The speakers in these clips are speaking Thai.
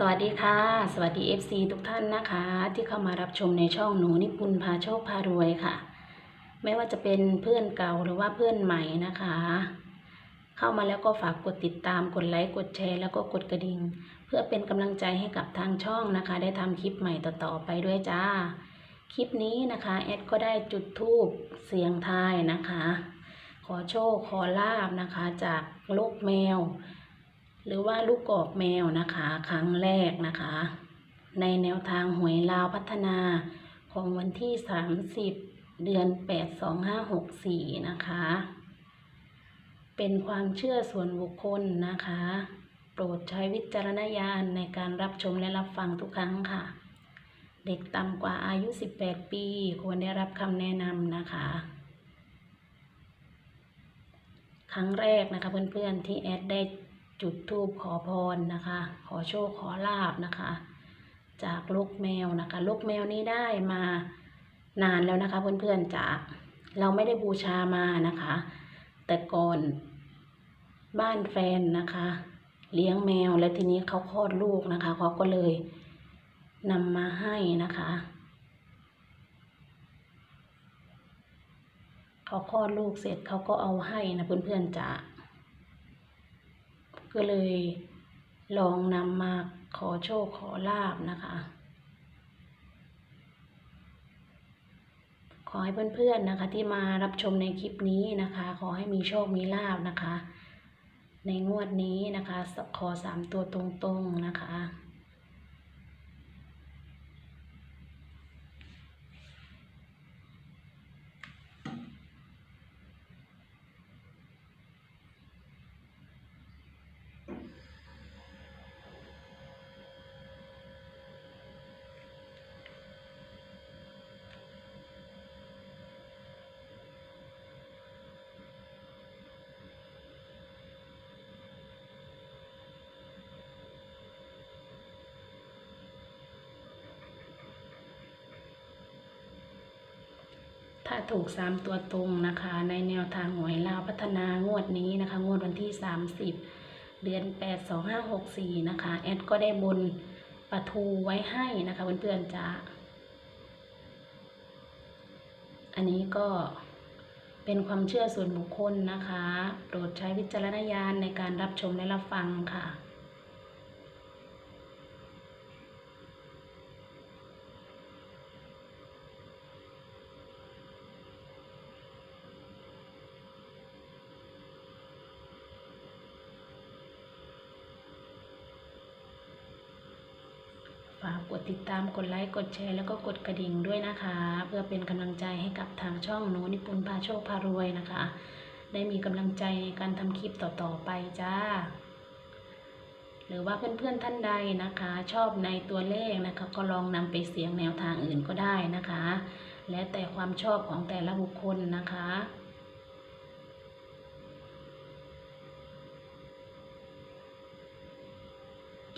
สวัสดีค่ะ สวัสดี FC ทุกท่านนะคะ ที่เข้ามารับชมในช่องหนูนิพุนพาโชคพารวยค่ะ ไม่ว่าจะเป็นเพื่อนเก่าหรือว่าเพื่อนใหม่นะคะ เข้ามาแล้วก็ฝากกดติดตามกดไลค์กดแชร์แล้วก็กดกระดิ่ง เพื่อเป็นกำลังใจให้กับทางช่องนะคะ ได้ทำคลิปใหม่ต่อๆไปด้วยจ้า คลิปนี้นะคะแอดก็ได้จุดธูปเสียงทายนะคะ ขอโชคขอลาบนะคะ จากลูกแมว หรือว่าลูกกอกแมวนะคะ ครั้งแรกนะคะ ในแนวทางหวยลาวพัฒนาของวันที่ 30 เดือน 8 2564 นะคะ เป็นความเชื่อส่วนบุคคลนะคะ โปรดใช้วิจารณญาณในการรับชมและรับฟังทุกครั้งค่ะ เด็กต่ำกว่าอายุ 18 ปี ควรได้รับคำแนะนำนะคะครั้งแรกนะคะเพื่อนๆที่แอดได้ จุดธูปขอพรนะคะ ขอโชคขอลาบนะคะ จากลูกแมวนะคะลูกแมวนี้ได้มานานแล้วนะคะ เพื่อนๆจากเราไม่ได้บูชามานะคะ แต่ก่อนบ้านแฟนนะคะ เลี้ยงแมวแล้วทีนี้เขาคลอดลูกนะคะเขาก็เลยนำมาให้นะคะเขาคลอดลูกเสร็จเขาก็เอาให้นะเพื่อนๆจ๋า ก็เลยลองนำมาขอโชคขอลาบนะคะ ขอให้เพื่อนๆนะคะ ที่มารับชมในคลิปนี้นะคะ ขอให้มีโชคมีลาบนะคะ ในงวดนี้นะคะ ขอสามตัวตรงๆนะคะ ถ้าถูกสามตัวตรงนะคะ ในแนวทางหวยลาวพัฒนางวดนี้นะคะ งวดวันที่ 30 เดือน 8 2 5 6 4 นะคะ แอดก็ได้บนปะทูไว้ให้นะคะเพื่อนๆจ้าอันนี้ก็เป็นความเชื่อส่วนบุคคลนะคะ โปรดใช้วิจารณญาณในการรับชมและรับฟังค่ะ ฝากกดติดตามกดไลค์กดแชร์แล้วก็กดกระดิ่งด้วยนะคะ เพื่อเป็นกำลังใจให้กับทางช่องหนูนิปุนพาโชคพารวยนะคะ ได้มีกำลังใจในการทำคลิปต่อๆไปจ้า หรือว่าเพื่อนๆท่านใดนะคะ ชอบในตัวเลขนะคะ ก็ลองนำไปเสียงแนวทางอื่นก็ได้นะคะ และแต่ความชอบของแต่ละบุคคลนะคะ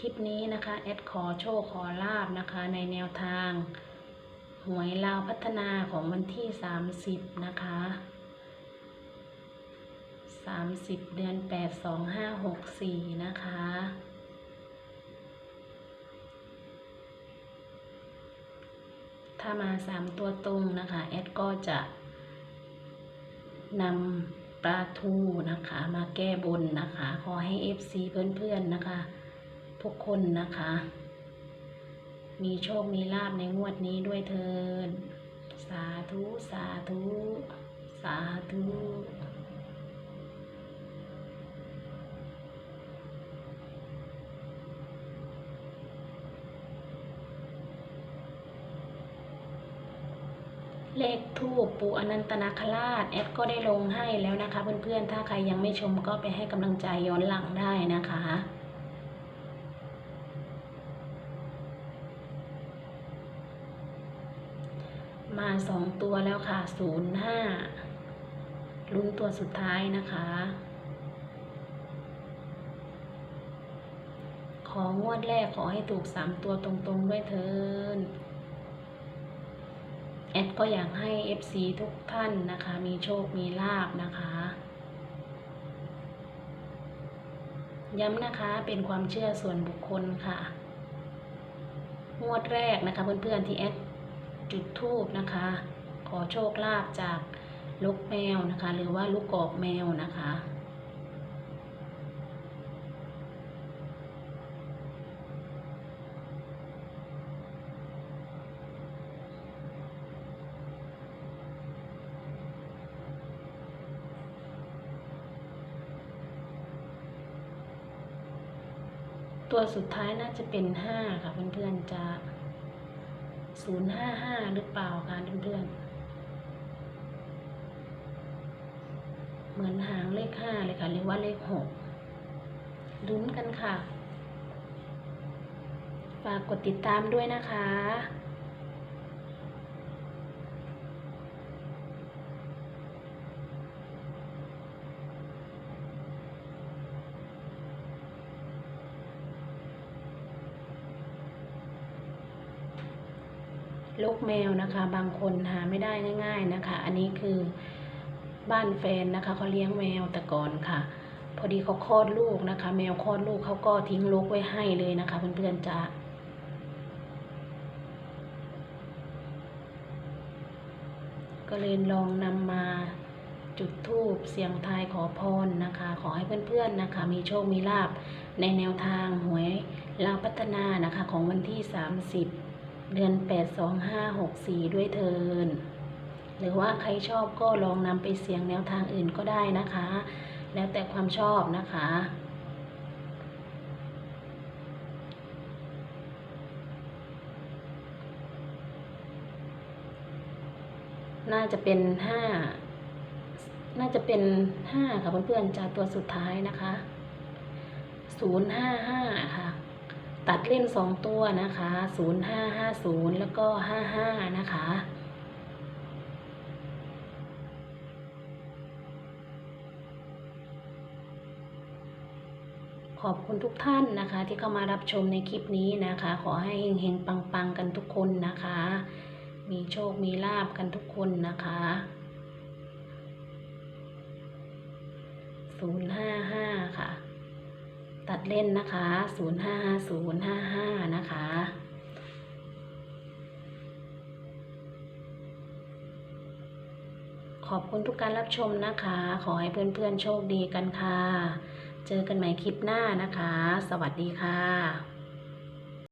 คลิปนี้นะคะแอดขอโชคขอลาบนะคะ ในแนวทาง หวยลาวพัฒนาของวันที่ 30 นะคะ 30 เดือน 8 2 5 6 4 นะคะถ้ามา3ตัวตรงนะคะแอดก็จะนำปลาทูนะคะ มาแก้บนนะคะ ขอให้ FC เพื่อนๆนะคะ ทุกคนนะคะ มีโชค มีลาบในงวดนี้ด้วยเถิดสาธุ สาธุ สาธุเลขทูปปูอนันตนาคราชแอดก็ได้ลงให้แล้วนะคะ เพื่อนๆ ถ้าใครยังไม่ชมก็ไปให้กำลังใจย้อนหลังได้นะคะ มาสองตัวแล้วค่ะศูนย์ห้าลุ้นตัวสุดท้ายนะคะ ของวดแรกขอให้ถูกสามตัวตรงๆด้วยเถินแอดก็อยากให้ FC ทุกท่านนะคะ มีโชคมีลาบนะคะ ย้ำนะคะเป็นความเชื่อส่วนบุคคลค่ะ งวดแรกนะคะเพื่อนๆที่แอด จุดทูบนะคะ ขอโชคลาภจากลูกแมวนะคะ หรือว่าลูกกอกแมวนะคะตัวสุดท้ายน่าจะเป็นห้าค่ะเพื่อนๆจะ ศูนย์ห้าห้าหรือเปล่าคะเพื่อนๆ เหมือนหางเลขห้าเลยค่ะ หรือว่าเลขหกลุ้นกันค่ะ ฝากกดติดตามด้วยนะคะ ลูกแมวนะคะ บางคนหาไม่ได้ง่าย ๆนะคะ อันนี้คือบ้านแฟนนะคะเขาเลี้ยงแมวแต่ก่อนค่ะ พอดีเขาคลอดลูกนะคะ แมวคลอดลูกเขาก็ทิ้งลูกไว้ให้เลยนะคะ เพื่อนๆจ้ะก็เลยลองนำมาจุดธูปเสียงทายขอพรนะคะ ขอให้เพื่อนๆนะคะ มีโชคมีลาบในแนวทางหวยลาวพัฒนานะคะของวันที่ 30 เดือน 8 2 5 6 4 ด้วยเทิน หรือว่าใครชอบก็ลองนำไปเสียงแนวทางอื่นก็ได้นะคะ แล้วแต่ความชอบนะคะ น่าจะเป็นห้าน่าจะเป็นห้าค่ะเพื่อนๆจากตัวสุดท้ายนะคะศูนย์ห้าห้าค่ะ ตัดเล่นสองตัวนะคะศูนย์ห้าห้าศูนย์แล้วก็ห้าห้านะคะขอบคุณทุกท่านนะคะ ที่เข้ามารับชมในคลิปนี้นะคะ ขอให้เฮงๆปังๆกันทุกคนนะคะ มีโชคมีลาบกันทุกคนนะคะศูนย์ห้าห้าค่ะ ตัดเล่นนะคะศูนย์ห้าศูนย์ห้าห้านะคะขอบคุณทุกการรับชมนะคะ ขอให้เพื่อนๆโชคดีกันค่ะ เจอกันใหม่คลิปหน้านะคะ สวัสดีค่ะ